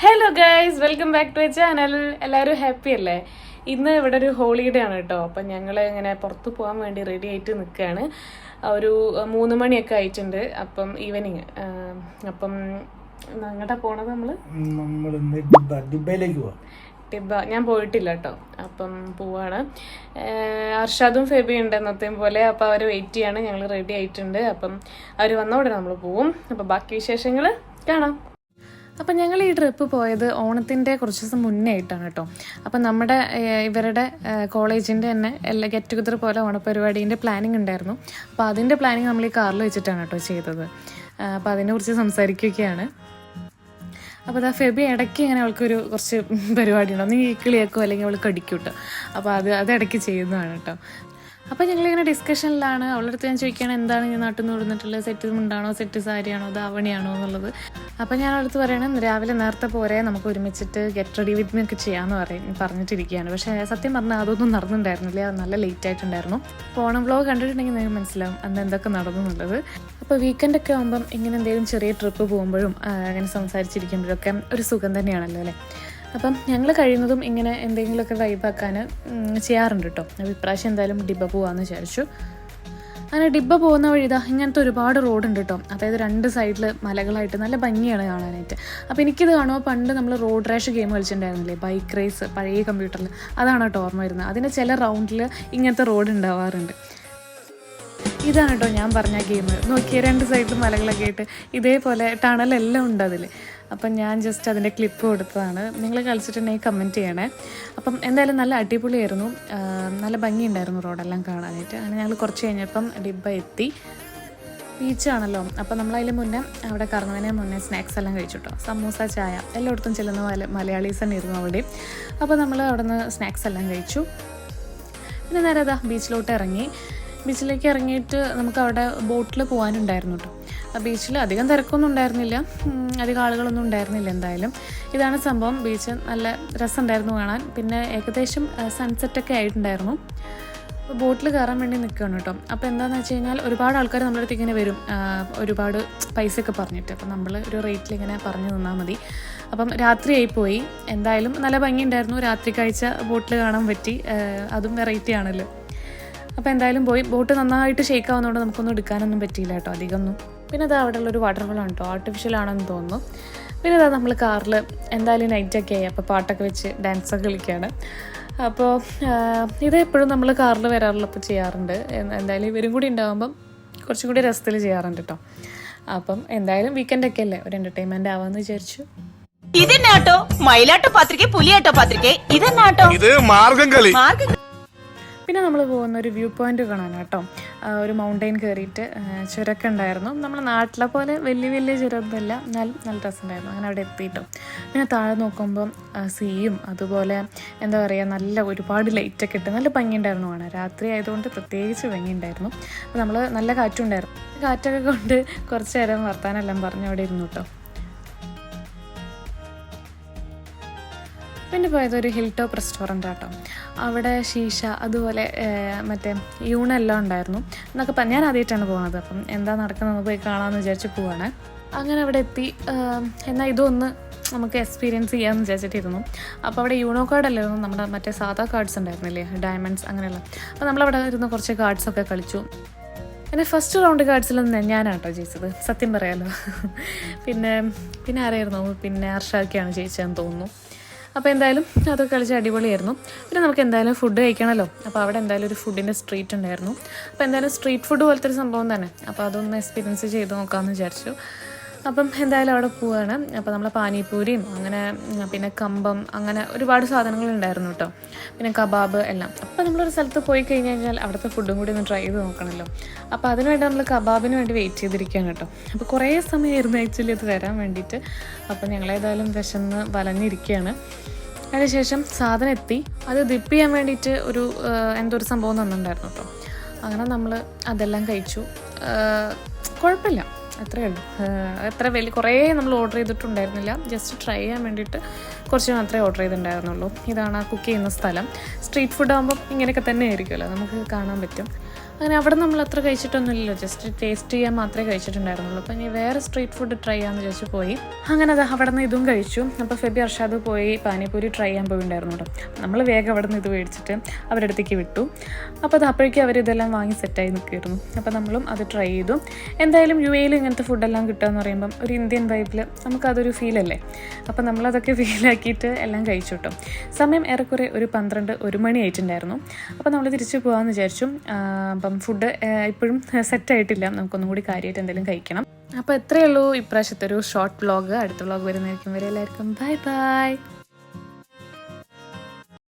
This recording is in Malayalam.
Hello guys welcome back to channel എല്ലാവരും ഹാപ്പി അല്ലേ? ഇന്ന് ഇവിടെ ഒരു ഹോളിഡേ ആണ് കേട്ടോ അപ്പം ഞങ്ങൾ ഇങ്ങനെ പുറത്ത് പോകാൻ വേണ്ടി റെഡി ആയിട്ട് നിൽക്കുകയാണ് ഒരു മൂന്ന് മണിയൊക്കെ ആയിട്ടുണ്ട്. അപ്പം ഈവനിങ് അപ്പം അങ്ങോട്ടാ പോണത് നമ്മൾ ഡിബയിലേക്ക് പോവാം. ടിബ ഞാൻ പോയിട്ടില്ല കേട്ടോ അപ്പം പോവാണ്. അർഷാദും ഫെബി ഉണ്ട് എന്നത്തെയും പോലെ. അപ്പോൾ അവർ വെയിറ്റ് ചെയ്യാണ്. ഞങ്ങൾ റെഡി ആയിട്ടുണ്ട്. അപ്പം അവർ വന്ന ഉടനെ നമ്മൾ പോവും. അപ്പം ബാക്കി വിശേഷങ്ങൾ കാണാം. അപ്പം ഞങ്ങൾ ഈ ട്രിപ്പ് പോയത് ഓണത്തിന്റെ കുറച്ച് ദിവസം മുന്നേ ആയിട്ടാണ് കേട്ടോ. അപ്പം നമ്മുടെ ഇവരുടെ കോളേജിന്റെ തന്നെ എല്ലാ ഗെറ്റ് ടുഗദർ പോലെ ഓണപരിപാടീന്റെ പ്ലാനിങ് ഉണ്ടായിരുന്നു. അപ്പോൾ അതിന്റെ പ്ലാനിങ് നമ്മൾ ഈ കാറിൽ വെച്ചിട്ടാണ് കേട്ടോ ചെയ്തത്. അപ്പോൾ അതിനെക്കുറിച്ച് സംസാരിക്കുകയാണ് അപ്പോൾ അതാ ഫെബി ഇടയ്ക്ക് ഇങ്ങനെ അവൾക്കൊരു കുറച്ച് പരിപാടി ഉണ്ടോ നീ കിളിയാക്കോ അല്ലെങ്കിൽ അവൾ കടിക്കൂട്ടോ. കേട്ടോ അപ്പോൾ അത് അത് ഇടയ്ക്ക് ചെയ്യുന്നതാണ് കേട്ടോ. അപ്പോൾ ഞങ്ങളിങ്ങനെ ഡിസ്കഷനിലാണ് അവളുടെ അടുത്ത് ഞാൻ ചോദിക്കുകയാണ് എന്താണ് ഞാൻ നാട്ടിൽ നിന്ന് കൊടുത്തിട്ടുള്ളത് സെറ്റ് മുണ്ടാണോ? സെറ്റ് സാരിയാണോ ധാവണിയാണോ എന്നുള്ളത്. അപ്പോൾ ഞാൻ അവളടുത്ത് പറയണം രാവിലെ നേരത്തെ പോരെ നമുക്ക് ഒരുമിച്ചിട്ട് ഗെറ്റ് റെഡി വിത്ത് മീ ഒക്കെ ചെയ്യാമെന്ന് പറയും പറഞ്ഞിട്ടിരിക്കുകയാണ്. പക്ഷേ സത്യം പറഞ്ഞാൽ അതൊന്നും നടന്നിട്ടുണ്ടായിരുന്നില്ല നല്ല ലേറ്റ് ആയിട്ടുണ്ടായിരുന്നു. പോണം വ്ലോഗ് കണ്ടിട്ടുണ്ടെങ്കിൽ നിങ്ങൾക്ക് മനസ്സിലാവും അന്ന് എന്തൊക്കെ നടന്നു എന്നുള്ളത് അപ്പോൾ വീക്കെൻഡ് ഒക്കെ ആകുമ്പം ഇങ്ങനെ എന്തെങ്കിലും ചെറിയ ട്രിപ്പ് പോകുമ്പോഴും അങ്ങനെ സംസാരിച്ചിരിക്കുമ്പോഴൊക്കെ ഒരു സുഖം തന്നെയാണല്ലോ അല്ലേ? അപ്പം ഞങ്ങൾ കഴിയുന്നതും ഇങ്ങനെ എന്തെങ്കിലുമൊക്കെ വൈബാക്കാൻ ചെയ്യാറുണ്ട് കേട്ടോ അപ്പോൾ ഇപ്രാവശ്യം എന്തായാലും ഡിബ പോവാന്ന് വിചാരിച്ചു. അങ്ങനെ ഡിബ പോകുന്ന വഴി ഇതാ ഇങ്ങനത്തെ ഒരുപാട് റോഡുണ്ട് കേട്ടോ അതായത് രണ്ട് സൈഡിൽ മലകളായിട്ട് നല്ല ഭംഗിയാണ് കാണാനായിട്ട്. അപ്പോൾ എനിക്കിത് കാണുമ്പോൾ പണ്ട് നമ്മൾ റോഡ് റാഷ് ഗെയിം കളിച്ചിട്ടുണ്ടായിരുന്നില്ലേ? ബൈക്ക് റേസ് പഴയ കമ്പ്യൂട്ടറിൽ അതാണ് കേട്ടോ ഓർമ്മ വരുന്നത്. അതിന്റെ ചില റൗണ്ടിൽ ഇങ്ങനത്തെ റോഡ് ഉണ്ടാവാറുണ്ട്. ഇതാണ് കേട്ടോ ഞാൻ പറഞ്ഞ ഗെയിം നോക്കിയ രണ്ട് സൈഡിൽ മലകളൊക്കെ ആയിട്ട് ഇതേപോലെ ടണലെല്ലാം ഉണ്ട് അതിൽ അപ്പം ഞാൻ ജസ്റ്റ് അതിന്റെ ക്ലിപ്പ് കൊടുത്തതാണ്. നിങ്ങൾ കളിച്ചിട്ടുണ്ടെങ്കിൽ കമന്റ് ചെയ്യണേ. അപ്പം എന്തായാലും നല്ല അടിപൊളിയായിരുന്നു. നല്ല ഭംഗിയുണ്ടായിരുന്നു റോഡെല്ലാം കാണാനായിട്ട്. അങ്ങനെ ഞങ്ങൾ കുറച്ച് കഴിഞ്ഞപ്പം ഡിബ എത്തി. ബീച്ചാണല്ലോ. അപ്പം നമ്മൾ അതിന് മുന്നേ അവിടെ കറങ്ങുന്നതിന് മുന്നേ സ്നാക്സ് എല്ലാം കഴിച്ചു കേട്ടോ സമൂസ ചായ എല്ലായിടത്തും ചെല്ലുന്ന മല മലയാളീസ് തന്നെ ഇരുന്നു അവിടെ. അപ്പോൾ നമ്മൾ അവിടെ നിന്ന് സ്നാക്സ് എല്ലാം കഴിച്ചു. പിന്നെ നേരെ അതാ ബീച്ചിലോട്ട് ഇറങ്ങി. ബീച്ചിലേക്ക് ഇറങ്ങിയിട്ട് നമുക്ക് അവിടെ ബോട്ടിൽ പോകാനുണ്ടായിരുന്നു കേട്ടോ ബീച്ചിൽ അധികം തിരക്കൊന്നും ഉണ്ടായിരുന്നില്ല. അധികം ആളുകളൊന്നും ഉണ്ടായിരുന്നില്ല എന്തായാലും. ഇതാണ് സംഭവം. ബീച്ച് നല്ല രസമുണ്ടായിരുന്നു കാണാൻ. പിന്നെ ഏകദേശം സൺസെറ്റൊക്കെ ആയിട്ടുണ്ടായിരുന്നു. ബോട്ടിൽ കയറാൻ വേണ്ടി നിൽക്കുകയാണ് കേട്ടോ അപ്പോൾ എന്താണെന്ന് വെച്ച് കഴിഞ്ഞാൽ ഒരുപാട് ആൾക്കാർ നമ്മുടെ അടുത്ത് ഇങ്ങനെ വരും. ഒരുപാട് പൈസയൊക്കെ പറഞ്ഞിട്ട്. അപ്പോൾ നമ്മൾ ഒരു റേറ്റിൽ ഇങ്ങനെ പറഞ്ഞു തന്നാൽ മതി. അപ്പം രാത്രിയായി പോയി. എന്തായാലും നല്ല ഭംഗിയുണ്ടായിരുന്നു രാത്രി കാഴ്ച ബോട്ടിൽ കാണാൻ പറ്റി. അതും വെറൈറ്റി ആണല്ലോ. അപ്പോൾ എന്തായാലും പോയി. ബോട്ട് നന്നായിട്ട് ഷേക്ക് ആവുന്നതുകൊണ്ട് നമുക്കൊന്നും എടുക്കാനൊന്നും പറ്റിയില്ല കേട്ടോ അധികമൊന്നും. പിന്നെ അത് അവിടെ ഉള്ളൊരു വാട്ടർഫോളാണ് കേട്ടോ ആർട്ടിഫിഷ്യൽ ആണെന്ന് തോന്നുന്നു. പിന്നെ അതാ നമ്മൾ കാറിൽ എന്തായാലും നൈറ്റൊക്കെ ആയി. അപ്പോൾ പാട്ടൊക്കെ വെച്ച് ഡാൻസൊക്കെ കളിക്കുകയാണ് അപ്പോൾ ഇത് എപ്പോഴും നമ്മൾ കാറിൽ വരാറുള്ളപ്പോൾ ചെയ്യാറുണ്ട്. എന്തായാലും ഇവരും കൂടി ഉണ്ടാകുമ്പം കുറച്ചും കൂടി രസത്തിൽ ചെയ്യാറുണ്ട് കേട്ടോ അപ്പം എന്തായാലും വീക്കെൻഡ് ഒക്കെ അല്ലേ? ഒരു എന്റർടൈൻമെന്റ് ആവാമെന്ന് വിചാരിച്ചു. ഇതെന്നാട്ടോ മയിലാട്ടോ പത്രിക പുലിയാട്ടോ പത്രിക. ഇതെന്നാട്ടോ ഇത് മാർഗം കളി. മാർഗ പിന്നെ നമ്മൾ പോകുന്ന ഒരു വ്യൂ പോയിന്റ് കാണാൻ കേട്ടോ. ഒരു മൗണ്ടെയിൻ കയറിയിട്ട് നമ്മൾ ഉണ്ടായിരുന്നു. നമ്മുടെ നാട്ടിലെ പോലെ വലിയ വലിയ ചുരമൊന്നുമില്ല നല്ല നല്ല രസമുണ്ടായിരുന്നു. അങ്ങനെ അവിടെ എത്തിയിട്ടോ. പിന്നെ താഴെ നോക്കുമ്പം സീയും അതുപോലെ എന്താ പറയുക നല്ല ഒരുപാട് ലൈറ്റൊക്കെ ഇട്ട് നല്ല ഭംഗിയുണ്ടായിരുന്നു കാണാൻ. രാത്രി ആയതുകൊണ്ട് പ്രത്യേകിച്ച് ഭംഗിയുണ്ടായിരുന്നു. അപ്പോൾ നമ്മൾ നല്ല കാറ്റുണ്ടായിരുന്നു. കാറ്റൊക്കെ കൊണ്ട് കുറച്ച് നേരം വർത്താനെല്ലാം പറഞ്ഞ് അവിടെ ഇരുന്നു കേട്ടോ. പിന്നെ പോയത് ഒരു ഹിൽ ടോപ്പ് റെസ്റ്റോറന്റ് ആട്ടോ അവിടെ ശീഷ അതുപോലെ മറ്റേ യൂണെല്ലാം ഉണ്ടായിരുന്നു. എന്നൊക്കെ പറഞ്ഞ് ഞാൻ ആദ്യമായിട്ടാണ് പോകുന്നത് അപ്പം എന്താ നടക്കുന്നത്? പോയി കാണാമെന്ന് വിചാരിച്ച് പോവാണ്. അങ്ങനെ അവിടെ എത്തി. എന്നാൽ ഇതൊന്ന് നമുക്ക് എക്സ്പീരിയൻസ് ചെയ്യാമെന്ന് വിചാരിച്ചിട്ടിരുന്നു. അപ്പോൾ അവിടെ യൂണോ കാർഡ് അല്ലായിരുന്നു. നമ്മുടെ മറ്റേ സാധാ കാർഡ്സ് ഉണ്ടായിരുന്നില്ലേ? ഡയമണ്ട്സ് അങ്ങനെയുള്ള. അപ്പോൾ നമ്മളവിടെ ഇരുന്ന് കുറച്ച് കാർഡ്സൊക്കെ കളിച്ചു. പിന്നെ ഫസ്റ്റ് റൗണ്ട് കാർഡ്സിലൊന്നും ഞാനാണ് കേട്ടോ ജയിച്ചത്. സത്യം പറയാലോ. പിന്നെ പിന്നെ ആരായിരുന്നു? പിന്നെ അർഷാക്കിയാണ് ജയിച്ചതെന്ന് തോന്നുന്നു. അപ്പോൾ എന്തായാലും അതൊക്കെ കളിച്ച് അടിപൊളിയായിരുന്നു. പിന്നെ നമുക്ക് എന്തായാലും ഫുഡ് കഴിക്കണമല്ലോ അപ്പോൾ അവിടെ എന്തായാലും ഒരു ഫുഡിന്റെ സ്ട്രീറ്റ് ഉണ്ടായിരുന്നു. അപ്പോൾ എന്തായാലും സ്ട്രീറ്റ് ഫുഡ് പോലത്തെ ഒരു സംഭവം തന്നെ. അപ്പോൾ അതൊന്ന് എക്സ്പീരിയൻസ് ചെയ്ത് നോക്കാമെന്ന് വിചാരിച്ചു. അപ്പം എന്തായാലും അവിടെ പോവുകയാണ് അപ്പോൾ നമ്മൾ പാനിപൂരിയും അങ്ങനെ പിന്നെ കമ്പം അങ്ങനെ ഒരുപാട് സാധനങ്ങൾ ഉണ്ടായിരുന്നു കേട്ടോ പിന്നെ കബാബ് എല്ലാം. അപ്പോൾ നമ്മളൊരു സ്ഥലത്ത് പോയി കഴിഞ്ഞ് കഴിഞ്ഞാൽ അവിടുത്തെ ഫുഡും കൂടി ഒന്ന് ട്രൈ ചെയ്ത് നോക്കണമല്ലോ അപ്പോൾ അതിന് വേണ്ടി നമ്മൾ കബാബിന് വേണ്ടി വെയിറ്റ് ചെയ്തിരിക്കുകയാണ് കേട്ടോ അപ്പോൾ കുറേ സമയമായിരുന്നു ആക്ച്വലി അത് വരാൻ വേണ്ടിയിട്ട്. അപ്പോൾ ഞങ്ങളേതായാലും വിശന്ന് വലഞ്ഞിരിക്കുകയാണ്. അതിനുശേഷം സാധനം എത്തി. അത് ദിപ്പ് ചെയ്യാൻ വേണ്ടിയിട്ട് ഒരു എന്തോ ഒരു സംഭവം തന്നിട്ടുണ്ടായിരുന്നു കേട്ടോ അങ്ങനെ നമ്മൾ അതെല്ലാം കഴിച്ചു. കുഴപ്പമില്ല. അത്രയേ ഉള്ളൂ. അത്ര വലിയ കുറേ നമ്മൾ ഓർഡർ ചെയ്തിട്ടുണ്ടായിരുന്നില്ല. ജസ്റ്റ് ട്രൈ ചെയ്യാൻ വേണ്ടിയിട്ട് കുറച്ച് മാത്രമേ ഓർഡർ ചെയ്തിട്ടുണ്ടായിരുന്നുള്ളൂ. ഇതാണ് ആ കുക്ക് ചെയ്യുന്ന സ്ഥലം. സ്ട്രീറ്റ് ഫുഡ് ആകുമ്പോൾ ഇങ്ങനെയൊക്കെ തന്നെ ആയിരിക്കുമല്ലോ. നമുക്ക് കാണാൻ പറ്റും. അങ്ങനെ അവിടെ നമ്മൾ അത്ര കഴിച്ചിട്ടൊന്നുമില്ലല്ലോ. ജസ്റ്റ് ടേസ്റ്റ് ചെയ്യാൻ മാത്രമേ കഴിച്ചിട്ടുണ്ടായിരുന്നുള്ളൂ. അപ്പോൾ ഇനി വേറെ സ്ട്രീറ്റ് ഫുഡ് ട്രൈ ചെയ്യാമെന്ന് ചോദിച്ചു പോയി. അങ്ങനെ അത് അവിടെ നിന്ന് ഇതും കഴിച്ചു. അപ്പോൾ ഫെബി അർഷാദ് പോയി പാനിപൂരി ട്രൈ ചെയ്യാൻ പോയിണ്ടായിരുന്നു കേട്ടോ. നമ്മൾ വേഗം അവിടെ നിന്ന് ഇത് മേടിച്ചിട്ട് അവരടുത്തേക്ക് വിട്ടു. അപ്പോൾ അത് അപ്പോഴേക്കും അവരിതെല്ലാം വാങ്ങി സെറ്റായി നിൽക്കുമായിരുന്നു അപ്പോൾ നമ്മളും അത് ട്രൈ ചെയ്തു. എന്തായാലും യു എയിൽ ഇങ്ങനത്തെ ഫുഡെല്ലാം കിട്ടുക എന്ന് പറയുമ്പം ഒരു ഇന്ത്യൻ വൈബിൽ നമുക്കതൊരു ഫീലല്ലേ അപ്പോൾ നമ്മളതൊക്കെ ഫീലാക്കിയിട്ട് എല്ലാം കഴിച്ചു കേട്ടോ. സമയം ഏറെക്കുറെ ഒരു പന്ത്രണ്ട് ഒരു മണി ആയിട്ടുണ്ടായിരുന്നു. അപ്പോൾ നമ്മൾ തിരിച്ചു പോകാമെന്ന് വിചാരിച്ചു. അപ്പം ഫുഡ് ഇപ്പോഴും സെറ്റ് ആയിട്ടില്ല. നമുക്കൊന്നും കൂടി കാര്യമായിട്ട് എന്തെങ്കിലും കഴിക്കണം. അപ്പോൾ എത്രയേ ഉള്ളൂ. ഇപ്രാവശ്യത്തെ ഒരു ഷോർട്ട് വ്ളോഗ് അടുത്ത വ്ളോഗ് വരുന്നതായിരിക്കും. വരെ എല്ലാവർക്കും ബൈ ബൈ